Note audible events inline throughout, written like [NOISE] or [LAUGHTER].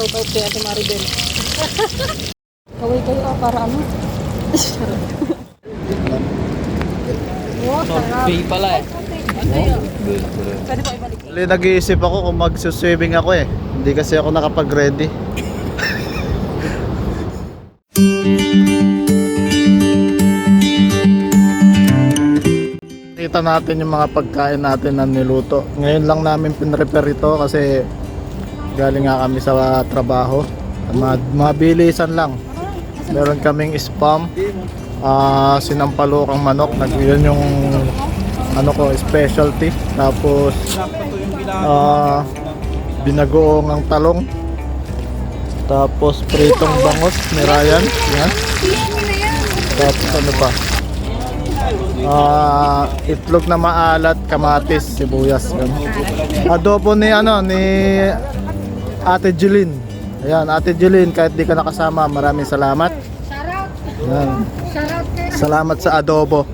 shout out kay Ate Maribel. [LAUGHS] Kaway kayo ah, para ano? [LAUGHS] wow, sarap. Pay pala eh. Pwede pa ibalik. Actually, nag-iisip ako kung magsuswimming ako eh. Hindi kasi ako nakapag-ready. [LAUGHS] Kita natin yung mga pagkain natin na niluto. Ngayon lang namin pinrepare ito kasi galing nga kami sa trabaho. Ma- mabilisan lang. Meron kaming spam, ah sinampalukang manok. Nag yun yung ano ko, specialty. Tapos ah binagoong ang talong. Tapos pritong bangos ni Ryan. Yan. Tapos ano pa? Ah, itlog na maalat, kamatis, sibuyas. Yan. Adobo ni ano ni Ate Jeline. Ayan, Ate Jeline, kahit di ka nakasama, maraming salamat. Shoutout! Yan. Shoutout kay Salamat sa adobo.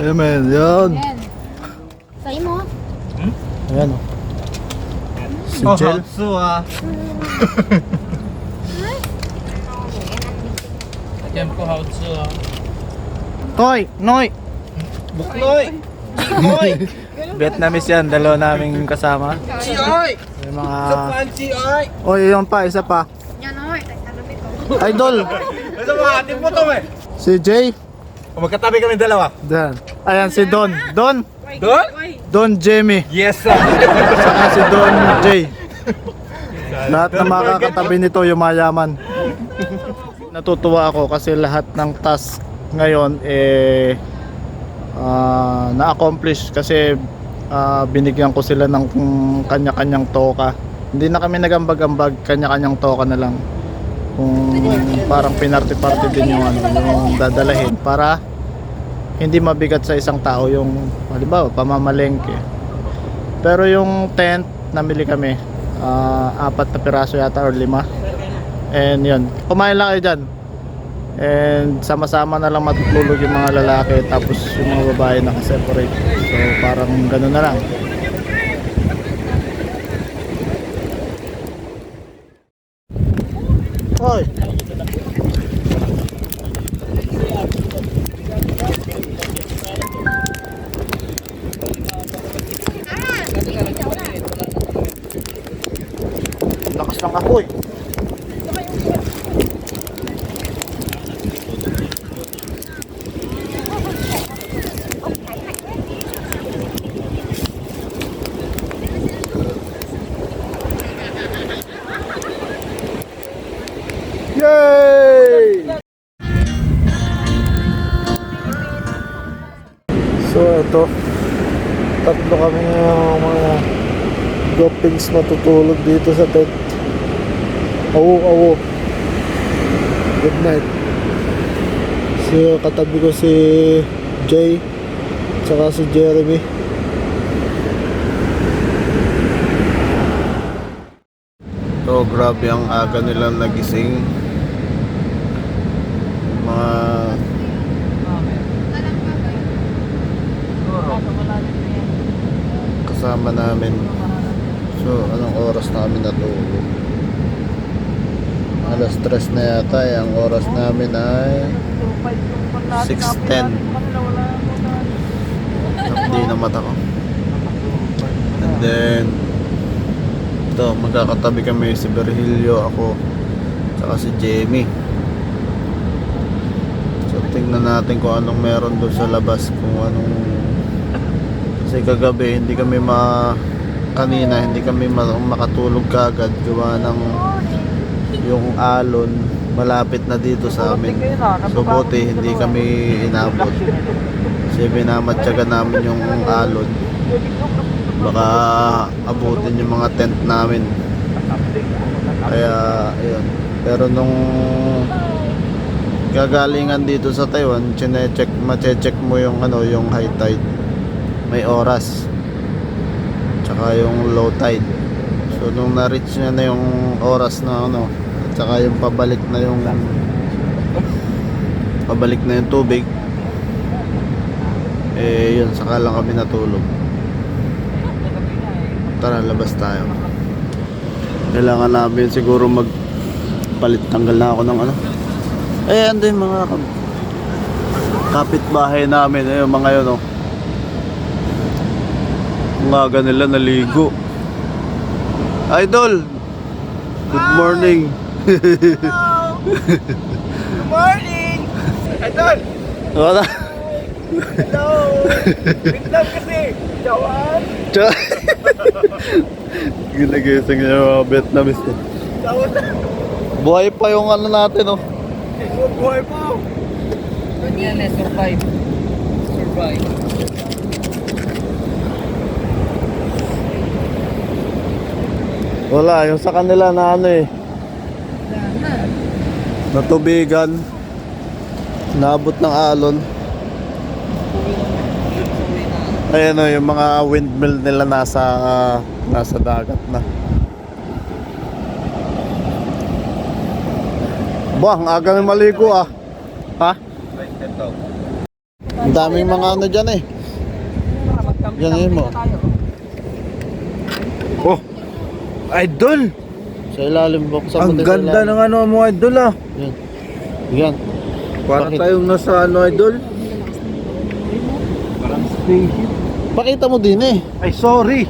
Amen. Yan. Ayan. Sa'yo mo. Ayan. oh. Si Oh, Jel. ah. [LAUGHS] Atyan ko how to ah. Toy, Noy. Bukloy! Noy. [LAUGHS] Vietnamese yan, dalawa naming kasama. Si Oy! May mga... Fancy Oy! Oh, yun pa, isa pa. Yan o, tatalabit ko. Idol, Ito mga ating mo to eh! si Jay. O magkatabi kami dalawa. Dan. Ayan, si Don. Don. Doon? Don Jamie. Yes sir! Saka si Don Jay. [LAUGHS] Lahat na makakatabi nito yung mayaman. Natutuwa ako kasi lahat ng task ngayon eh ah, na-accomplish kasi ah, binigyan ko sila ng kanya-kanyang toka. Hindi na kami nagambag-ambag, kanya-kanyang toka na lang. Kung parang pinarty-party din yung ano, yung dadalahin para hindi mabigat sa isang tao yung halimbawa pamamalengke. Pero yung tent namili kami ah, apat na piraso yata or lima. And yun, kumain lang kayo dyan. And sama-sama na lang matutulog yung mga lalaki tapos yung mga babae naka-separate. So parang gano'n na lang. So ito, tatlo kami yung mga gopings matutulog dito sa tent. Awo, awo. Good night. Si katabi ko si Jay, tsaka si Jeremy. So grabe ang aga nilang nagising. Mga kasama namin. So anong oras na kami natulog? Alas 3 na yata eh. Ang oras namin ay 6.10 Hindi na mata ko And then Ito magkakatabi kami si Virgilio ako Tsaka si Jamie So tingnan natin kung anong meron doon sa labas Kung anong Kasi kagabi hindi kami ma Kanina hindi kami ma- makatulog kagad Gawa ng yung alon malapit na dito sa amin. so buti hindi kami inabot. Kasi binamatyaga namin yung alon. Baka abutin yung mga tent namin. Kaya ayun. Pero nung gagalingan dito sa Taiwan chine-check mache-check mo yung ano yung high tide may oras tsaka yung low tide so nung na-reach niya na yung oras na ano at saka yung pabalik na yung pabalik na yung tubig Eh, yun, saka lang kami natulog. Tara, labas tayo. Kailangan namin siguro magpalit tanggal na ako ng ano. Eh, ando mga kap- kapitbahay namin. Eh, mga yun, oh. Umaga nila naligo. Idol! Good morning! Good morning! Idol! Wala. Hello! Vietnam kasi! Jawan! Ginagising niya yung mga Vietnamese. Jawan na! Buhay pa yung ano natin, oh. Buhay po! Ganyan eh, survive. Survive. Wala, yung sa kanila na ano eh. Natubigan. Naabot ng alon. Ayan o, yung mga windmill nila nasa nasa dagat na. Bah, ang aga na maligo ah. Ha? Ang daming mga ano dyan eh. Yan yun mo. Oh! Idol! Sa ilalim mo. Sa Ang ganda ng ano mo, Idol ah! Yan. Yan. Para Bakit? tayong nasa ano, Idol? Pakita mo din eh. Ay, sorry!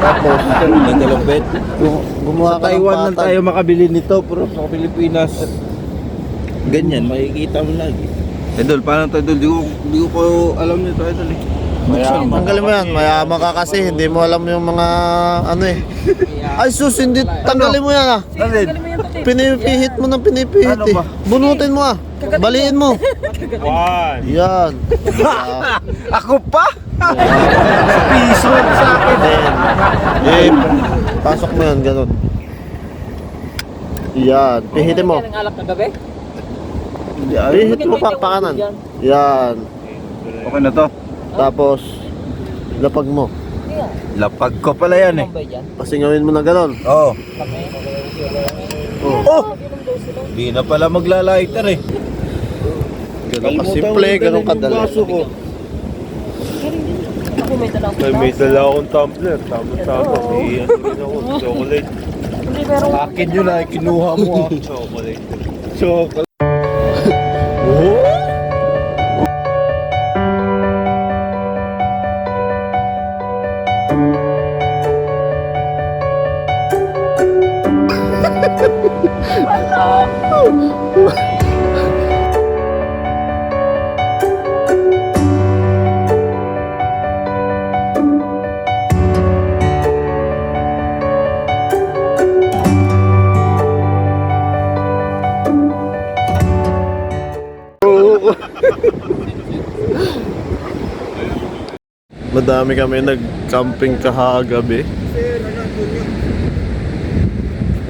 Tapos, Nagkalabit. gu- gumawa Sa ka ng Taiwan lang patag. tayo makabili nito, pero sa Pilipinas, ganyan, makikita mo lagi. Idol, paano to, Idol? Di ko, di ko po alam nito, Idol eh. Mayaman. Tanggalin mo yan. Mayaman ka kasi. Hindi mo alam yung mga ano eh. Ay sus, hindi. Tanggalin mo yan ah. Alin? Pinipihit mo ng pinipihit Ano eh. ba? Bunutin mo ah. Baliin mo. One! Yan. [LAUGHS] Ako pa? Piso sa akin. Eh, pasok mo yan, ganun. Yan. Pihitin mo. Ang alak na gabi? Pihit mo pa pakanan. Yan. Okay na to. Tapos, lapag mo. Lapag ko pala yan eh. Pasingawin mo na ganun. Oo. Oh. Oh! Di na pala maglalighter eh. Ganun kasimple, ganun kadali. ko. Ako may dala akong May, dala akong tumbler. Tama-tama. May ano rin ako. Chocolate. Hindi, Akin yun ay kinuha mo ah. Chocolate. [LAUGHS] Chocolate. [LAUGHS] Madami kami nag-camping kahagabi.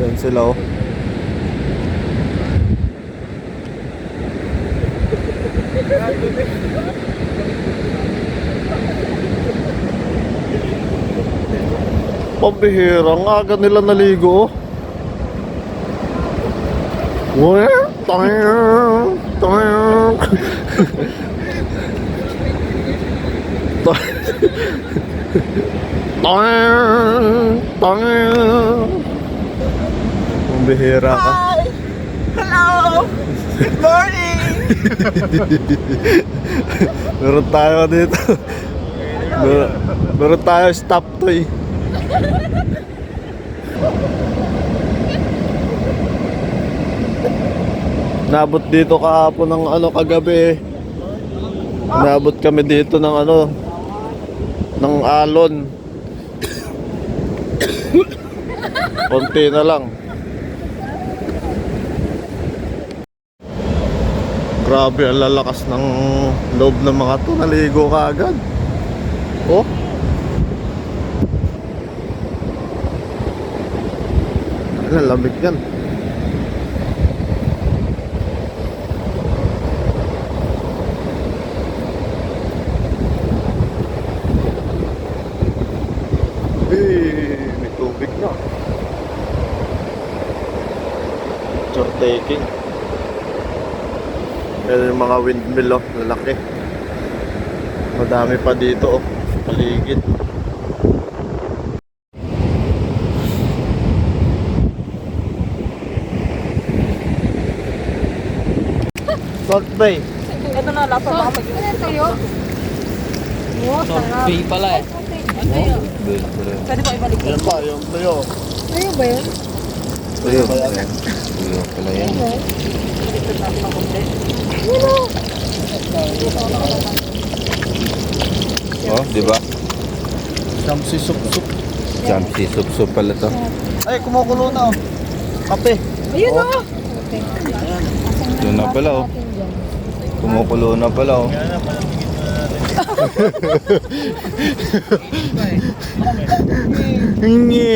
Yan sila oh. Pambihira, ang aga nila naligo. Where? Tang, tang. [LAUGHS] Tang, tang. Pambihira ka. Hello! Good morning! [LAUGHS] Meron tayo dito. Meron, meron tayo stop toy. Nabot dito kahapon ng ano kagabi. Nabot kami dito ng ano ng alon. Konti na lang. Grabe ang lalakas ng loob ng mga to. Naligo ka agad. Oh. Ang lamig yan. Eh, may tubig na. Picture taking. Yung mga windmill oh, lalaki. Madami pa dito oh, paligid. Salt Bay. Ito na, lasa baka mag- Ano tayo? Sarap. Pay pala eh. Pwede ba ibalik? Yan pa, yung tuyo. Ano ba yun? Tuyo pala yan. Tuyo pala yan. Oh, di ba? Shamsi sup sup. Jamsi sup-sup pala to. Ay, kumukulo na oh. Kape. Ayun o! Yun na pala oh. Kumukulo na pala oh. Hingi.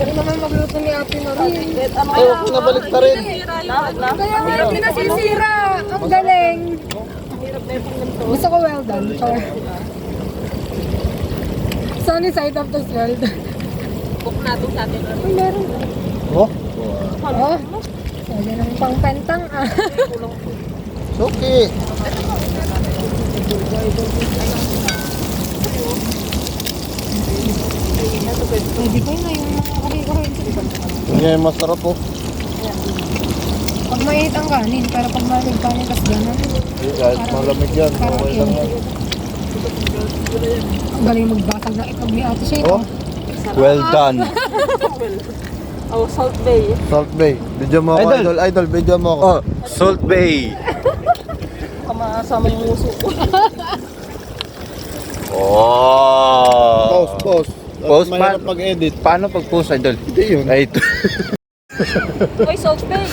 Kaya naman magluto ni Ate Marie. Ano Ay, huwag na balik na rin. Kaya nga, hindi nasisira. Ang galing. Gusto ko well done. Sunny side up tas well done. Cook na ito sa atin. Uy, meron. Oh, Oh. Pwede naman pang pentang ah. suki. Pwede ko na yung mga kare-kare. Hindi, masarap oh. Pag mainit ang kanin, pero pag malamig kanin, tas gano'n. Eh, Kahit malamig yan, okay lang yan. Ang galing magbasag ng itlog ni Ate Shay. Oh, Well done. [LAUGHS] Oh, Salt Bay. Salt Bay. Video mo ako, Idol. idol. Idol, video mo ako. Oh, Salt Bay. Kamasama yung muso ko. [LAUGHS] Oh. Pause, pause. At Pause, mahirap pa- mag-edit. Paano pag-post idol? Hindi yun. Ay, ito. [LAUGHS] Oy, Salt Bay.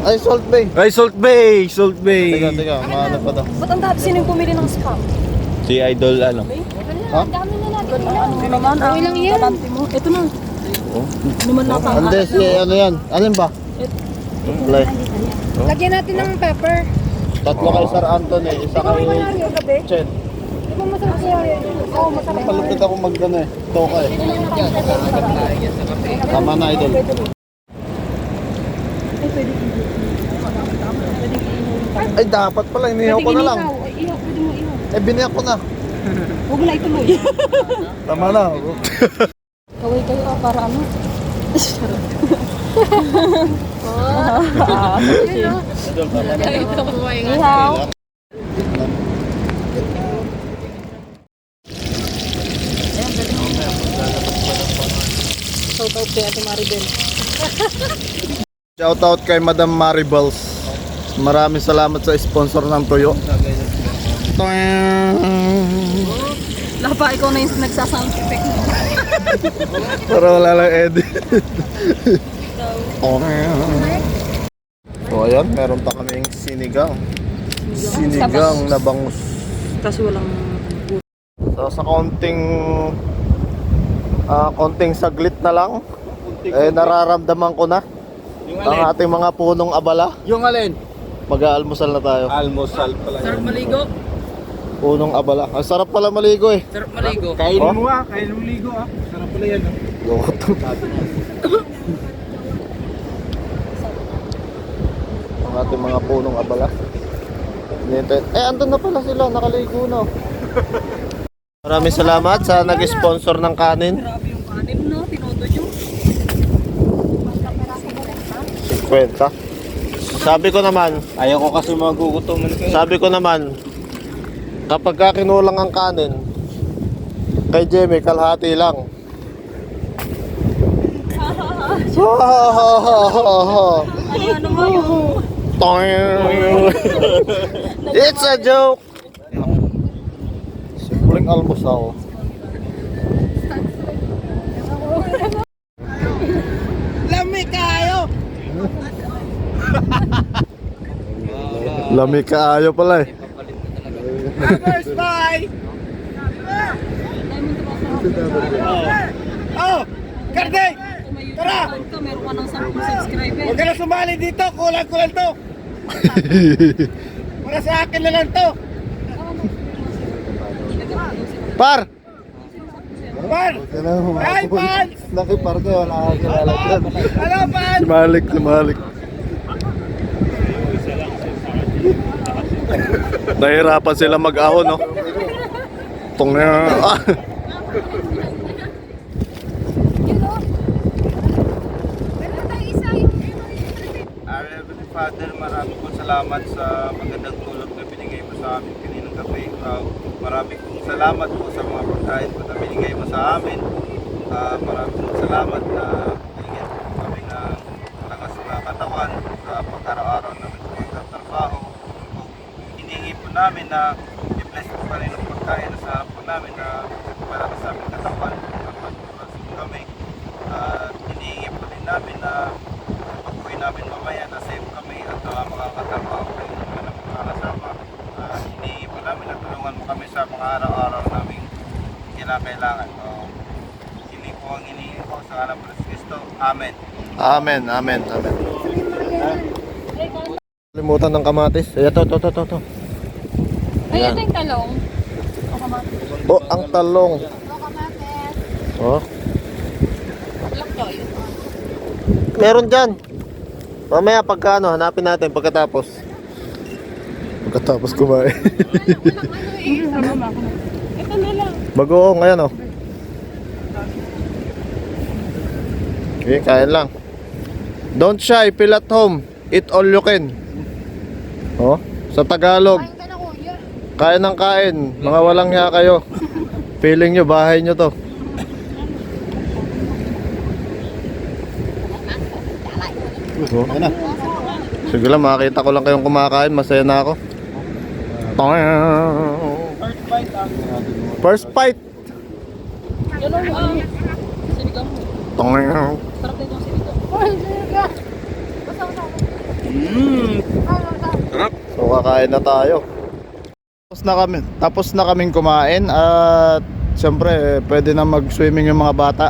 Ay, Salt Bay. Ay, Salt Bay! Salt Bay! Teka, teka. Maano pa to? Ba't ang dati sino yung pumili ng spam? Si Idol, ano? Ha? Ano naman? Okay lang yan. Ito na. Ano man nata? Hindi, si ano yan? Alin ba? Play. Lagyan natin ng pepper. Tatlo kay Sir Anthony, isa kay. Chen. Di ba masarap siya? Oo, masarap. Palupit ako magdano eh. Toka eh. Tama na, idol. Ay, dapat pala. Inihaw ko na lang. Ihaw. Pwede mo ihaw. Eh, biniyak ko na. Huwag mo na ituloy. Tama na. [LAUGHS] Kaway kayo ah, para ano? Ihaw. Shout out kay Ate Maribel. Shout out kay Madam Maribels. Maraming salamat sa sponsor ng tuyo. Lahat pa ikaw na yung nagsasound effect mo. Para wala lang edit. so ayan, meron pa kaming sinigang. Sinigang na bangus. Kasi walang So sa konting ah, konting saglit na lang eh nararamdaman ko na ang ating mga punong abala. Yung alin? Mag-aalmusal na tayo. Almusal pala Sarap maligo. Punong abala. Ang sarap pala maligo eh. Sarap maligo. Kainin Oh? mo ah, kainin mo ligo ah. Sarap pala yan. Lukot. ang ating mga punong abala. Eh, andun na pala sila. Nakaligo na. Maraming salamat sa nag-sponsor ng kanin. Grabe yung kanin no, tinodo nyo. 50. Sabi ko naman, Ayaw ko kasi magugutoman kayo. sabi ko naman, kapag ka kinulang ang kanin, kay Jimmy, kalahati lang. Ano ano mo yung [LAUGHS] It's a joke! Simpleng almusal. Lami kayo! Lami kaayo pala eh. First bye! Oh! Kardeng! Tara! Ito, meron ka ng 10 subscriber. Huwag ka na sumali dito, kulang-kulang to. [LAUGHS] Para sa akin na lang to. Par! Par! Ay, Pans! Laki ko, wala kang kilala dyan. Hello, Pans! Lumalik, lumalik. Nahirapan sila mag-ahon, no? Tong na... Ah. [LAUGHS] salamat sa magandang tulog na binigay mo sa amin kaninang gabi. Uh, marami pong salamat po sa mga pagkain po na binigay mo sa amin. Uh, marami pong salamat na binigyan po kami ng lakas na katawan sa pag-araw-araw namin sa pagtatrabaho. Po, Hiningi po namin na i-bless po kami ng pagkain sa po namin na malakas sa aming katawan kapag po kami. At hinihingi po din namin na pag-uwi namin mamaya na safe kami at uh, makakatrabaho kayo ng mga makakasama. Uh, hinihingi po namin na tulungan mo kami sa mga araw-araw naming kinakailangan. Uh, hindi po ang hinihingi ko sa alam ng Kristo. Amen. Amen, amen, amen. Limutan ng kamatis. Ayan, to, to, to, to, to. Ay, ito yung talong. Oh, ang talong. Oh. Meron dyan. Mamaya pagka ano, hanapin natin pagkatapos. Pagkatapos kumain. Ito na lang. Bagoong, ayan oh. Okay, kain lang. Don't shy, feel at home. Eat all you can. Oh, sa Tagalog, Kain ng kain. Mga walang hiya kayo. Feeling nyo, bahay nyo to. Oh. Sige lang, makakita ko lang kayong kumakain. Masaya na ako. O. Tong. Ay, sinigang. Basta ko Sarap. So kakain na tayo. Tapos na kami, tapos na kaming kumain at siyempre pwede na mag-swimming yung mga bata.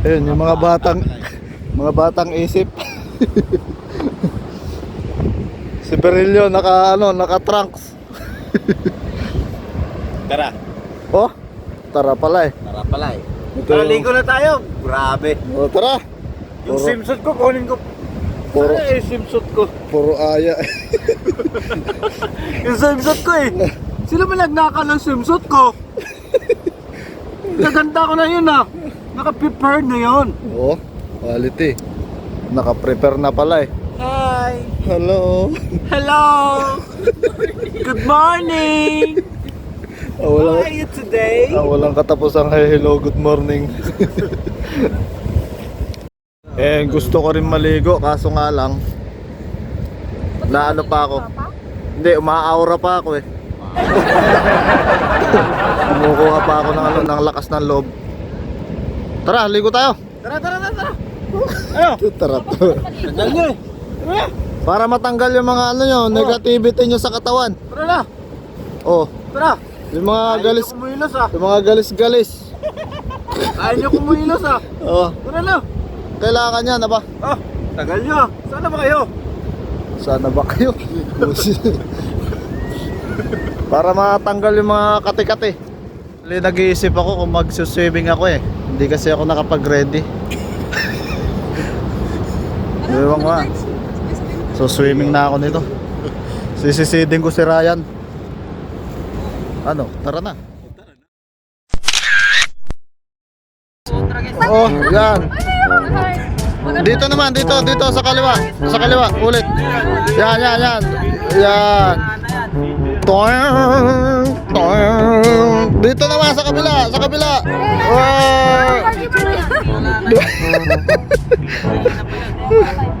Ayun, yung mga batang [LAUGHS] mga batang isip. [LAUGHS] si Berilio naka ano, naka trunks. [LAUGHS] Tara. Oh, tara pala eh. Tara pala eh. Ito yung- na tayo. Grabe. Oh, tara. Yung Puro- swimsuit ko, kunin ko. Puro, Ano eh, swimsuit ko? puro aya. [LAUGHS] Yung swimsuit ko eh. Sino ba nagnaka ng swimsuit ko? [LAUGHS] Gaganda ko na yun ah. Naka-prepared na yun. oh, quality. Naka-prepare na pala eh. Hi! Hello. Hello! [LAUGHS] Good morning! Ah, walang, How are you today? Ah, walang katapusang hey, hello, good morning. [LAUGHS] eh, gusto ko rin maligo, kaso nga lang, na ano pa ako. Hindi, umaaura pa ako eh. [LAUGHS] Kumukuha pa ako ng, ano, ng lakas ng loob. Tara, ligo tayo. Tara, tara, tara, tara! [LAUGHS] Tara to. Tagal nyo eh! Tara, Para matanggal yung mga ano nyo, negativity nyo sa katawan. tara na! Oh, Tara! Yung mga galis, kumuilos ah! yung mga galis-galis. Ayaw nyo kumuilos ah! Oh, Tara na! kailangan yan, ba? Ah! Tagal nyo ah! Saan na ba kayo? Sana ba kayo? [LAUGHS] Para matanggal yung mga kati-kati. Actually, nag-iisip ako kung mag-swimming ako eh. Hindi kasi ako nakapag-ready. [LAUGHS] Ewan ko nga. So swimming na ako nito. Sisisiding ko si Ryan. Ano? Tara na. Oh, yan. Dito naman, dito, dito sa kaliwa. Sa kaliwa, ulit. Yan, yan, yan. Yan. Toing, toing. Dito naman sa kabila, sa kabila. Oh. [LAUGHS]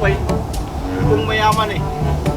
Pagpay, kung mayaman eh.